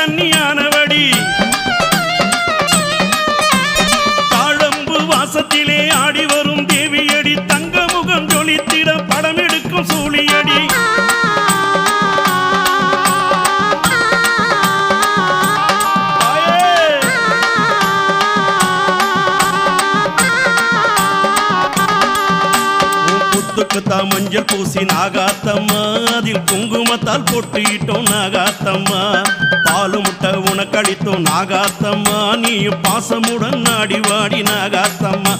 கன்னியானவடி. தாழம்பு வாசத்திலே ஆடி வரும் தேவியடி தங்க முகம் ஜொலித்திட படம் எடுக்கும் சூழியடி. உன் மஞ்சள் பூசி நாகாத்தம்மா. அதில் குங்குமத்தால் பொட்டிட்டோம் நாகாத்தம்மா. பாலு முட்டை உனக்களித்தோம் நாகாத்தம்மா. நீயும் பாசமுடன் நாடி வாடி நாகாத்தம்மா.